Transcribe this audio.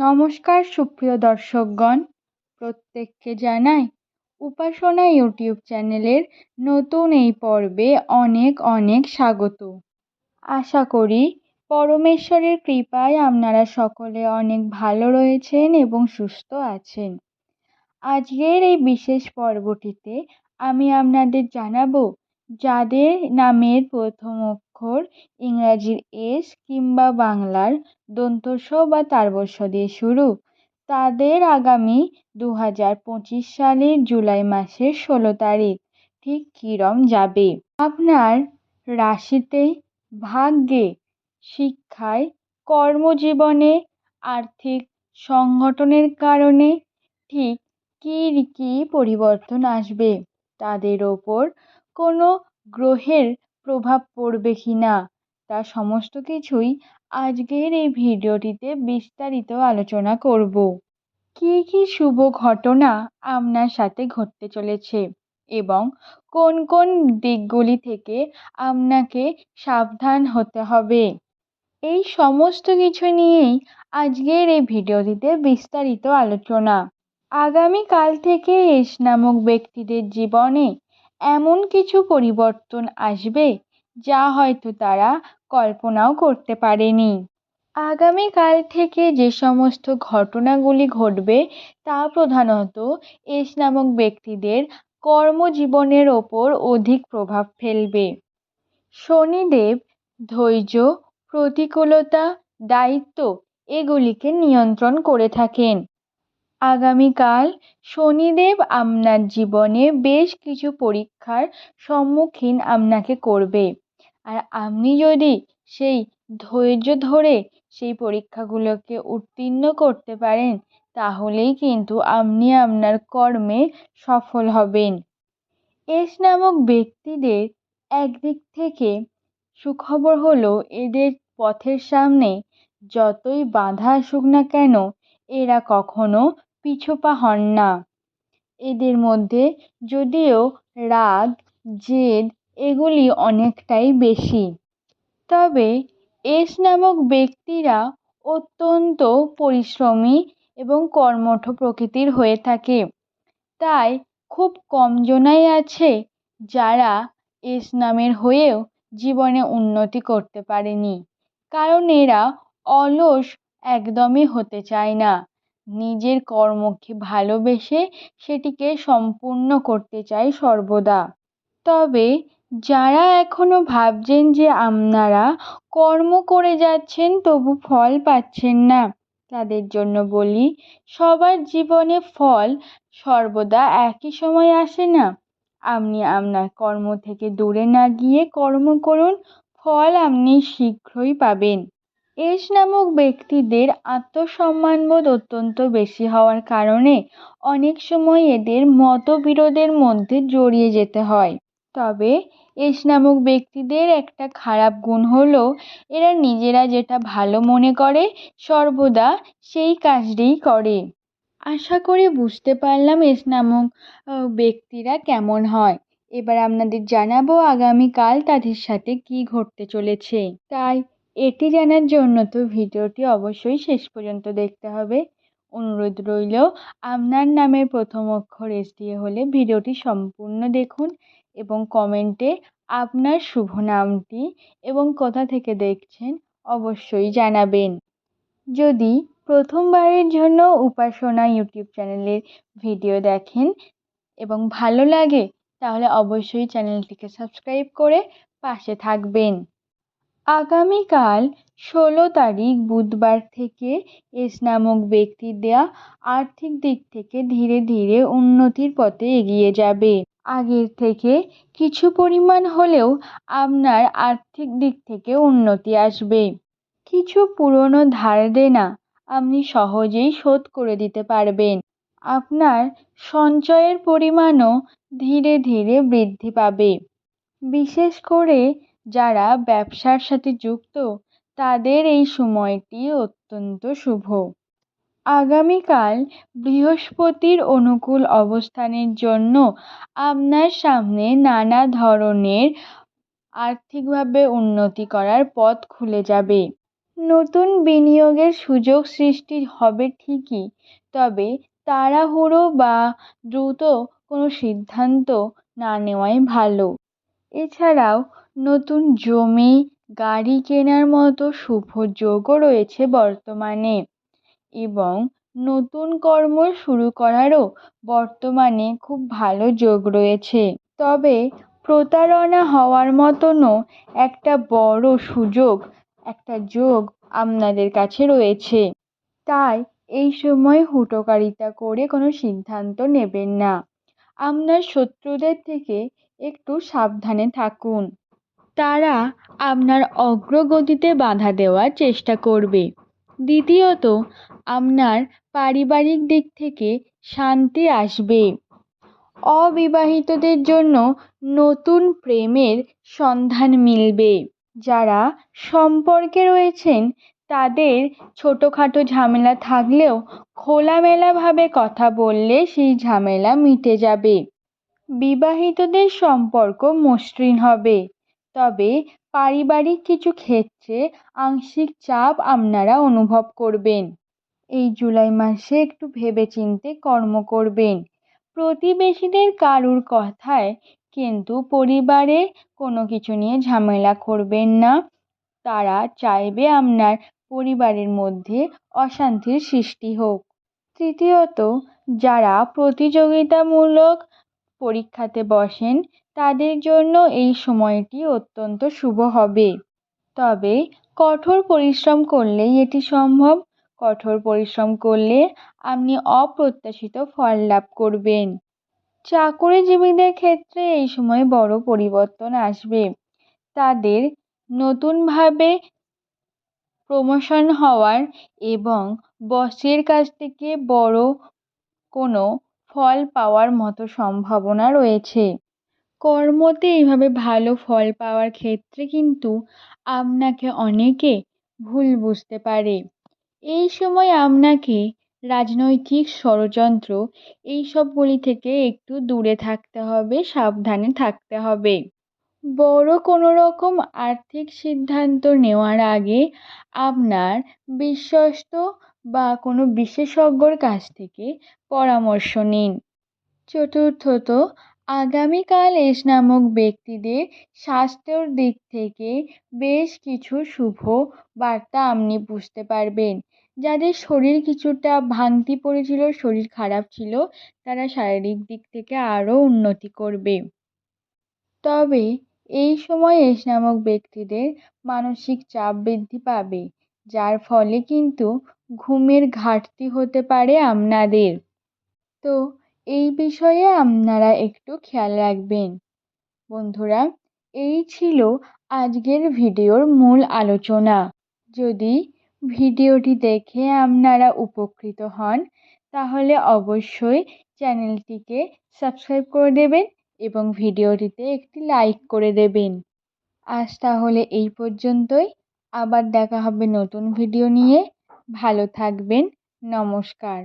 নমস্কার সুপ্রিয় দর্শকগণ। প্রত্যেককে জানাই উপাসনা ইউটিউব চ্যানেলের নতুন এই পর্বে অনেক অনেক স্বাগত। আশা করি পরমেশ্বরের কৃপায় আপনারা সকলে অনেক ভালো রয়েছেন এবং সুস্থ আছেন। আজকের এই বিশেষ পর্বটিতে আমি আপনাদের জানাব যাদের নামের প্রথম অক্ষর, ইংরাজির এস কিংবা বাংলার দন্তস বা তারবর্ষ দিয়ে শুরু। তাদের আগামী দু হাজার পঁচিশ সালের জুলাই মাসের ষোলো তারিখ ঠিক কীরম যাবে? আপনার রাশিতে ভাগ্যে, শিক্ষায়, কর্মজীবনে, আর্থিক সংগঠনের কারণে ঠিক কী কী পরিবর্তন আসবে? তাদের ওপর কোনো গ্রহের প্রভাব পড়বে কি না? তা সমস্ত কিছুই আজকের এই ভিডিওটিতে বিস্তারিত আলোচনা করব। কী কী শুভ ঘটনা আপনার সাথে ঘটতে চলেছে এবং কোন কোন দিকগুলি থেকে আপনাকে সাবধান হতে হবে? এই সমস্ত কিছু নিয়েই আজকের এই ভিডিওটিতে বিস্তারিত আলোচনা। আগামীকাল থেকে এস নামক ব্যক্তিদের জীবনে এমন কিছু পরিবর্তন আসবে যা হয়তো তারা কল্পনাও করতে পারেনি। আগামীকাল থেকে যে সমস্ত ঘটনাগুলি ঘটবে তা প্রধানত এস নামক ব্যক্তিদের কর্মজীবনের ওপর অধিক প্রভাব ফেলবে। শনিদেব, ধৈর্য, প্রতিকূলতা, দায়িত্ব এগুলিকে নিয়ন্ত্রণ করে থাকেন। আগামীকাল শনিদেব আপনার জীবনে বেশ কিছু পরীক্ষার সম্মুখীন আপনাকে করবে। আর আপনি যদি সেই ধৈর্য ধরে সেই পরীক্ষাগুলোকে উত্তীর্ণ করতে পারেন, তাহলেই কিন্তু আপনি আপনার কর্মে সফল হবেন। এস নামক ব্যক্তিদের একদিক থেকে সুখবর হলো, এদের পথের সামনে যতই বাধা আসুক না কেন, এরা কখনো পিছুপা হন না। এদের মধ্যে যদিও রাগ, জেদ এগুলি অনেকটাই বেশি। তবে এস নামক ব্যক্তিরা অত্যন্ত পরিশ্রমী এবং কর্মঠ প্রকৃতির হয়ে থাকে। তাই খুব কম জনাই আছে যারা এস নামের হয়েও জীবনে উন্নতি করতে পারেনি। কারণ এরা অলস একদমই হতে চায় না। নিজের কর্মকে ভালোবেসে সেটিকে সম্পূর্ণ করতে চাই সর্বদা। তবে যারা এখনও ভাবছেন যে আপনারা কর্ম করে যাচ্ছেন তবু ফল পাচ্ছেন না, তাদের জন্য বলি, সবার জীবনে ফল সর্বদা একই সময় আসে না। আপনি আপনার কর্ম থেকে দূরে না গিয়ে কর্ম করুন, ফল আপনি শীঘ্রই পাবেন। এস নামক ব্যক্তিদের আত্মসম্মানবোধ অত্যন্ত বেশি হওয়ার কারণে অনেক সময় এদের মতবিরোধের মধ্যে জড়িয়ে যেতে হয়। তবে এস নামক ব্যক্তিদের একটা খারাপ গুণ হলো, এরা নিজেরা যেটা ভালো মনে করে সর্বদা সেই কাজটিই করে। আশা করি বুঝতে পারলাম এস নামক ব্যক্তিরা কেমন হয়। এবার আপনাদের জানাব আগামীকাল তাদের সাথে কি ঘটতে চলেছে। তাই এটি জানার জন্য তো ভিডিওটি অবশ্যই শেষ পর্যন্ত দেখতে হবে। অনুরোধ রইল, আপনার নামের প্রথম অক্ষর এস দিয়ে হলে ভিডিওটি সম্পূর্ণ দেখুন এবং কমেন্টে আপনার শুভ নামটি এবং কোথা থেকে দেখছেন অবশ্যই জানাবেন। যদি প্রথমবারের জন্য উপাসনা ইউটিউব চ্যানেলের ভিডিও দেখেন এবং ভালো লাগে, তাহলে অবশ্যই চ্যানেলটিকে সাবস্ক্রাইব করে পাশে থাকবেন। আগামীকাল ষোলো তারিখ বুধবার থেকে এস নামক ব্যক্তির দেয়া আর্থিক দিক থেকে ধীরে ধীরে উন্নতির পথে এগিয়ে যাবে। আগের থেকে কিছু পরিমাণ হলেও আপনার আর্থিক দিক থেকে উন্নতি আসবে। কিছু পুরনো ধার দেনা আপনি সহজেই শোধ করে দিতে পারবেন। আপনার সঞ্চয়ের পরিমাণও ধীরে ধীরে বৃদ্ধি পাবে। বিশেষ করে যারা ব্যবসার সাথে যুক্ত, তাদের এই সময়টি অত্যন্ত শুভ। আগামীকাল বৃহস্পতির অনুকূল অবস্থানের জন্য আপনার সামনে নানা ধরনের আর্থিকভাবে উন্নতি করার পথ খুলে যাবে। নতুন বিনিয়োগের সুযোগ সৃষ্টি হবে ঠিকই, তবে তাড়াহুড়ো বা দ্রুত কোনো সিদ্ধান্ত না নেওয়াই ভালো। এছাড়াও নতুন জমি, গাড়ি কেনার মতো শুভ যোগও রয়েছে বর্তমানে এবং নতুন কর্ম শুরু করারও বর্তমানে খুব ভালো যোগ রয়েছে। তবে প্রতারণা হওয়ার মতনও একটা বড় সুযোগ, একটা যোগ আপনাদের কাছে রয়েছে। তাই এই সময় হুটোকারিতা করে কোনো সিদ্ধান্ত নেবেন না। আপনার শত্রুদের থেকে একটু সাবধানে থাকুন। তারা আপনার অগ্রগতিতে বাধা দেওয়ার চেষ্টা করবে। দ্বিতীয়ত, আপনার পারিবারিক দিক থেকে শান্তি আসবে। অবিবাহিতদের জন্য নতুন প্রেমের সন্ধান মিলবে। যারা সম্পর্কে রয়েছেন, তাদের ছোটোখাটো ঝামেলা থাকলেও খোলামেলাভাবে কথা বললে সেই ঝামেলা মিটে যাবে। বিবাহিতদের সম্পর্ক মসৃণ হবে। তবে পারিবারিক কিছু ক্ষেত্রে আংশিক চাপ আপনারা অনুভব করবেন। এই জুলাই মাসে একটু ভেবেচিন্তে কর্ম করবেন। প্রতিবেশীদের কারুর কথায় কিন্তু পরিবারে কোনো কিছু নিয়ে ঝামেলা করবেন না। তারা চাইবে আপনার পরিবারের মধ্যে অশান্তির সৃষ্টি হোক। তৃতীয়ত, যারা প্রতিযোগিতামূলক পরীক্ষাতে বসেন তাদের জন্য এই সময়টি অত্যন্ত শুভ হবে। তবে কঠোর পরিশ্রম করলেই এটি সম্ভব। কঠোর পরিশ্রম করলে আপনি অপ্রত্যাশিত ফল লাভ করবেন। চাকুরিজীবীদের ক্ষেত্রে এই সময় বড় পরিবর্তন আসবে। তাদের নতুনভাবে প্রমোশন হওয়ার এবং বসের কাছ থেকে বড় কোনো ফল পাওয়ার মতো সম্ভাবনা রয়েছে। কর্মতে এইভাবে ভালো ফল পাওয়ার ক্ষেত্রে কিন্তু আপনাকে অনেকে ভুল বুঝতে পারে। এই সময় আপনাকে রাজনৈতিক ষড়যন্ত্র এই সবগুলি থেকে একটু দূরে থাকতে হবে, সাবধানে থাকতে হবে। বড় কোনো রকম আর্থিক সিদ্ধান্ত নেওয়ার আগে আপনার বিশ্বস্ত বা কোনো বিশেষজ্ঞর কাছ থেকে পরামর্শ নিন। চতুর্থত আগামীকাল এস নামক ব্যক্তিদের স্বাস্থ্যর দিক থেকে বেশ কিছু শুভ বার্তা আপনি বুঝতে পারবেন। যাদের শরীর কিছুটা ভাঙতি পড়েছিল, শরীর খারাপ ছিল, তারা শারীরিক দিক থেকে আরও উন্নতি করবে। তবে এই সময় এস নামক ব্যক্তিদের মানসিক চাপ বৃদ্ধি পাবে, যার ফলে কিন্তু ঘুমের ঘাটতি হতে পারে আপনাদের। তো এই বিষয়ে আপনারা একটু খেয়াল রাখবেন। বন্ধুরা, এই ছিল আজকের ভিডিওর মূল আলোচনা। যদি ভিডিওটি দেখে আপনারা উপকৃত হন, তাহলে অবশ্যই চ্যানেলটিকে সাবস্ক্রাইব করে দেবেন এবং ভিডিওটিতে একটি লাইক করে দেবেন। আজ তাহলে এই পর্যন্তই। আবার দেখা হবে নতুন ভিডিও নিয়ে। ভালো থাকবেন। নমস্কার।